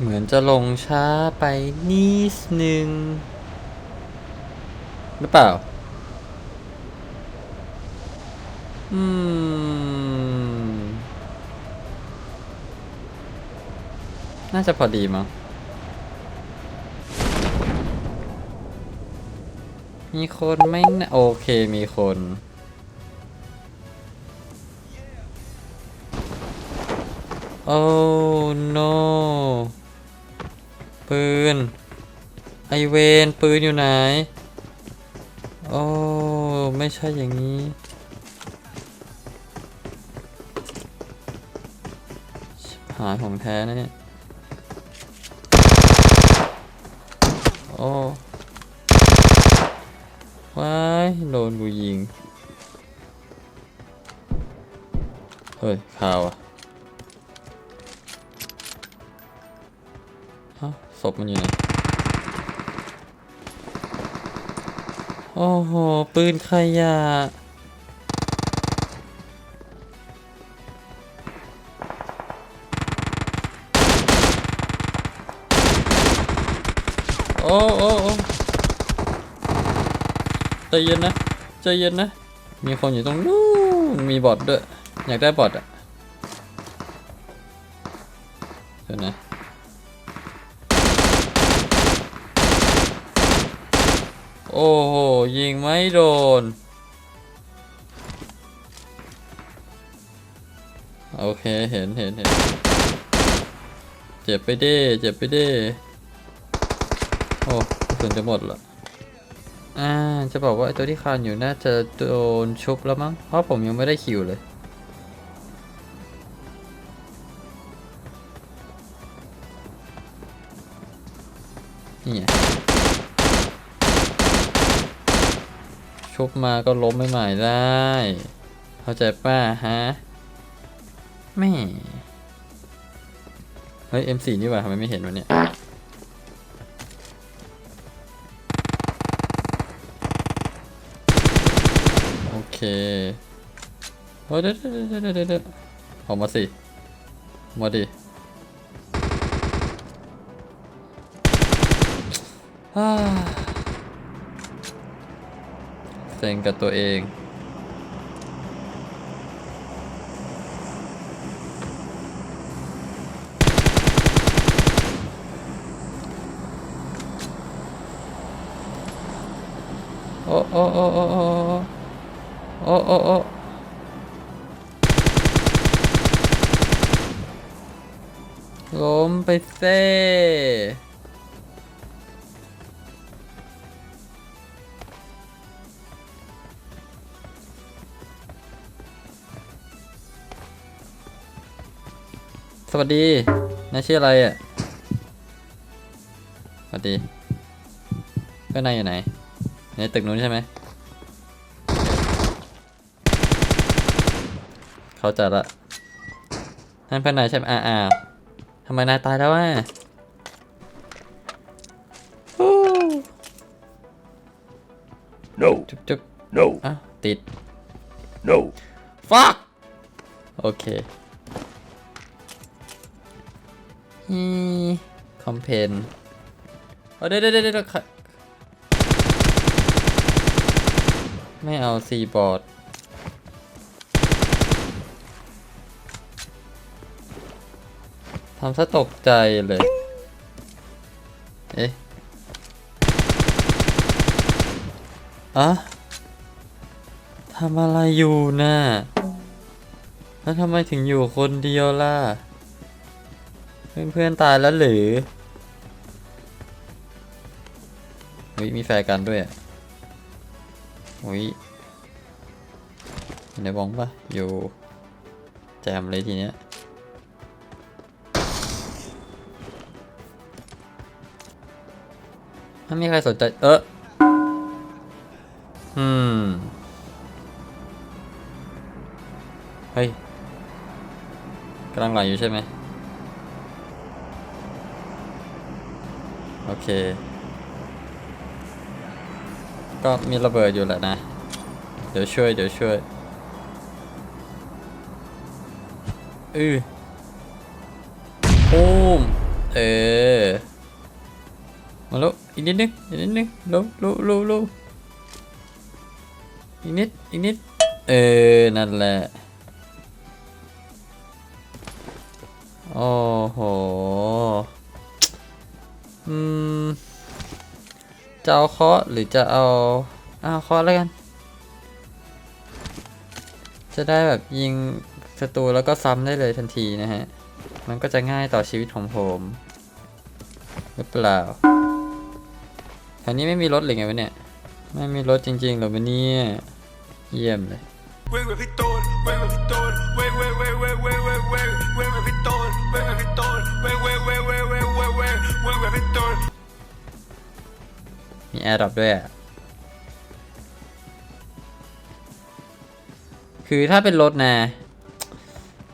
เหมือนจะลงช้าไปนิดนึง หรือเปล่า อืม น่าจะพอดีมั้งมีคนไมนะโอเคมีคน โอ้ no ปืน ไอเวนปืนอยู่ไหน โอ้ ไม่ใช่อย่างนี้ หายของแท้นะเนี่ย โอ้ว้ายโดนกูยิง เฮ้ยข่าวอะ ฮะศพมันอยู่ไหน โอ้โห ปืนขยะโอ้โอ้โอ้ใจเย็นนะ ใจเย็นนะ มีคนอยู่ตรงนู้นมีบอทด้วย อยากได้บอทอะเดี๋ยวนะ โอ้โห ยิงไม่โดน โอเค เห็นเห็นเห็นเจ็บไปดิ เจ็บไปดิ โอ้กระสุนจะหมดละอ่า จะบอกว่าไอตัวที่คานอยู่น่าจะโดนชุบแล้วมั้ง เพราะผมยังไม่ได้คิวเลยนี่ไง ชุบมาก็ล้มไม่ใหม่ได้ เข้าใจป้าฮะแม่เฮ้ย M4 นี่ว่าทำไมไม่เห็นวะเนี่ย โอเคเฮ้ยเดี๋ยวเดี๋ยวเดี๋ยวเดี๋ยวเดี๋ยวออกมาสิ มาดิฮ่า เซ็งกับตัวเองโอ้โอ้โอ้โอ้โอ้โอ้โอ้ล้มไปเซ่ วัสดีนายชื่ออะไรอะ สวัสดีเพื่อนนายอยู่ไหน ในตึกนู้นใช่ไหม เขาจัดละ นั่นเพื่อนนายใช่ไหมอ่าอ่าทำไมนายตายแล้ววะฮู้ No, จุ๊บจุ๊บ no, อ้าวติด no. fuck โอเค ฮีคอมเพนเดี๋ยวเดี๋ยวเดี๋ยวเดี๋ยวค่ะไม่เอาซีบอร์ดทำซะตกใจเลย เอ๊ะอะทำอะไรอยู่น่ะแล้วทำไมถึงอยู่คนเดียวล่ะ เพื่อนๆตายแล้วหรือเฮ้ยมีแฟร์กันด้วยอะเฮ้ยในบ้องปะอยู่แจมเลยทีเนี้ยถ้ามีใครสนใจ เอออืม เฮ้ยกำลังไหลอยู่ใช่ไหม โอเค ก็มีระเบิดอยู่แหละนะ เดี๋ยวช่วย เดี๋ยวช่วยอือปูมเออ มาลุอีกนิดนึง อีกนิดนึงลุลุลุลุอีกนิด อีกนิด เออ นั่นแหละ โอ้โห อืม จะเอาเคาะหรือจะเอา เอาเคาะแล้วกัน จะได้แบบยิงศัตรูแล้วก็ซ้ำได้เลยทันทีนะฮะ มันก็จะง่ายต่อชีวิตของผมหรือเปล่าแถวนี้ไม่มีรถหรือไงวะเนี่ย ไม่มีรถจริงๆหรอวะเนี่ย เยี่ยมเลย มีแอร์ดรอปด้วยอะคือถ้าเป็นรถนะ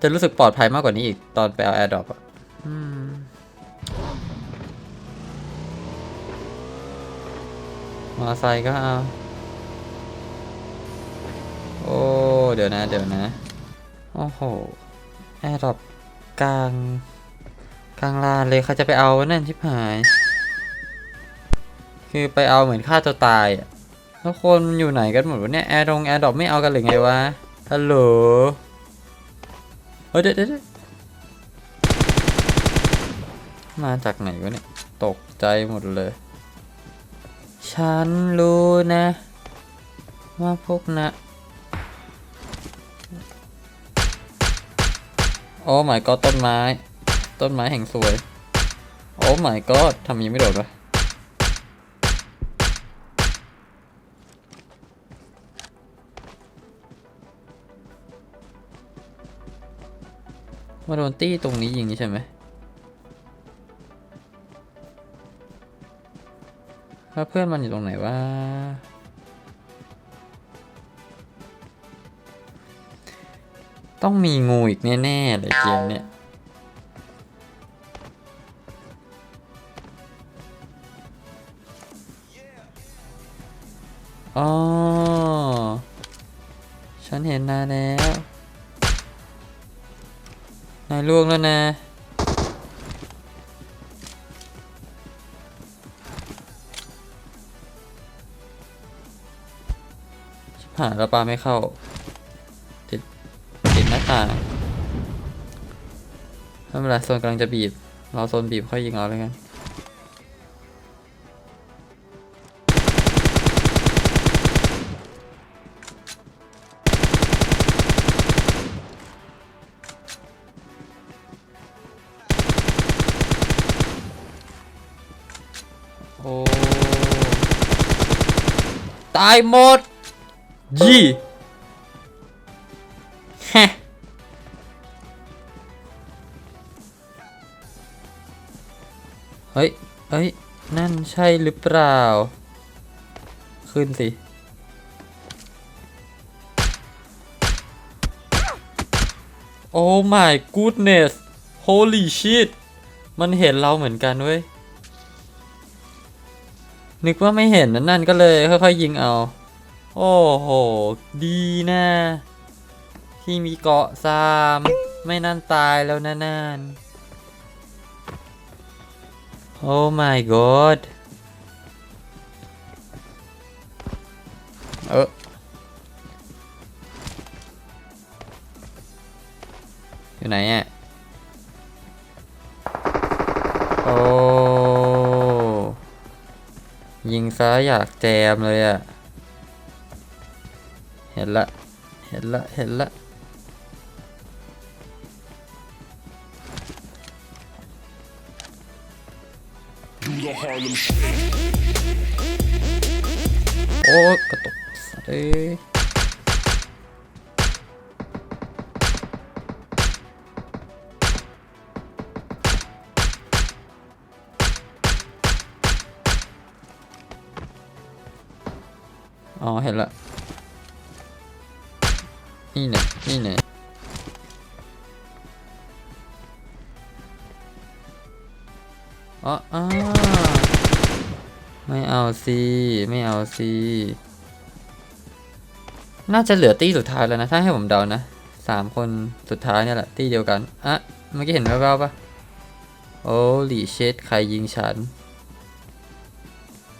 จะรู้สึกปลอดภัยมากกว่านี้อีกตอนไปเอาแอร์ดรอปอะมอไซค์ก็เอา โอ้ เดี๋ยวนะ เดี๋ยวนะ โอ้โห แอร์ดรอปกลาง กลางลานเลยเขาจะไปเอานั่นชิบหาย คือไปเอาเหมือนฆ่าตัวตายอะแล้วคนมันอยู่ไหนกันหมดวะเนี่ยแอร์ดงแอร์ดรอปไม่เอากันหรือไงวะฮัลโหลเฮ้ยเดี๋ยวเดี๋ยวมาจากไหนวะเนี่ย ตกใจหมดเลย ฉันรู้นะ ว่าพวกนะ โอ้ my god ต้นไม้ ต้นไม้แห่งสวย โอ้ my god ทำยังไม่โดดวะ มาโดนตี้ตรงนี้ยิงใช่ไหมแล้วเพื่อนมันอยู่ตรงไหนวะต้องมีงูอีกแน่ๆเลยเกมเนี้ยอ๋อ ฉันเห็นนานแล้ว นายล่วงแล้วนะชิบหายแล้วปลาไม่เข้าติดติดหน้าต่างไม่เป็นไรโซนกำลังจะบีบ เราโซนบีบค่อยยิงเอาเลยกัน ตายหมด ยี่ฮะเฮ้ย เฮ้ย นั่นใช่หรือเปล่า ขึ้นสิ โอ้ my goodness holy shit มันเห็นเราเหมือนกันเว้ย นึกว่าไม่เห็นนั่นนั่นก็เลยค่อยๆยิงเอา โอ้โห ดีนะที่มีเกาะซาม ไม่นั่นตายแล้วนะนั่นโอ้ my god เอออยู่ไหนอะโอ้ ยิงซ้ายอยากแจมเลยอะ่ะ เห็นละ เห็นละ เห็นละ โอ้กระตุกเอ้ อ๋ออไม่เอาสิไม่เอาสิน่าจะเหลือตี้สุดท้ายแล้วนะ ถ้าให้ผมเดานะสามคนสุดท้ายเนี่ยแหละ ตี้เดียวกันอะเมื่อกี้เห็นแววๆปะโอ้หลีเชดใครยิงฉัน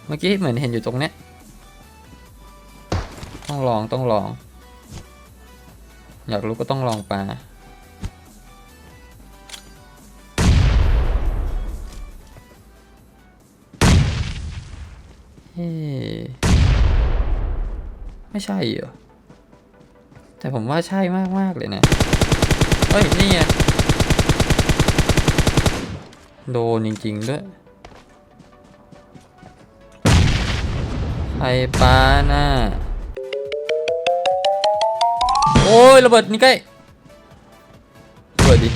เมื่อกี้เหมือนเห็นอยู่ตรงเนี้ยต้องลองต้องลอง อยากรู้ก็ต้องลองปลา ไม่ใช่เหรอ แต่ผมว่าใช่มากมากๆเลยนะ เฮ้ย นี่ไง โดนจริง ๆ ด้วยใครปาน่ะโอ้ย ระเบิดนี่ใกล้ระเบิดดิ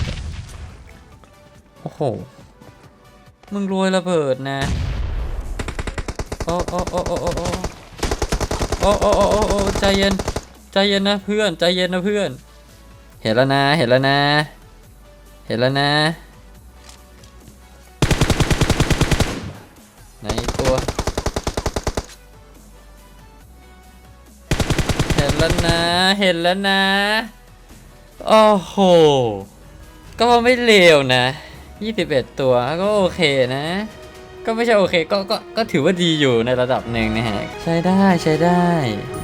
โอ้โห มึงรวยระเบิดนะ อ้โอ้โอ้โอ้โอ้โอ้โอ้โอ้โอ้โอ้โอ้ใจเย็น ใจเย็นนะเพื่อน ใจเย็นนะเพื่อน เห็นแล้วนะ เห็นแล้วนะ เห็นแล้วนะ ไหนตัว เห็นแล้วนะ เห็นแล้วนะ โอ้โห ก็ไม่เลวนะ 21 ตัวก็โอเคนะ ก็ไม่ใช่โอเคก็ก็ก็ถือว่าดีอยู่ในระดับหนึ่งนะฮะ ใช้ได้ใช้ได้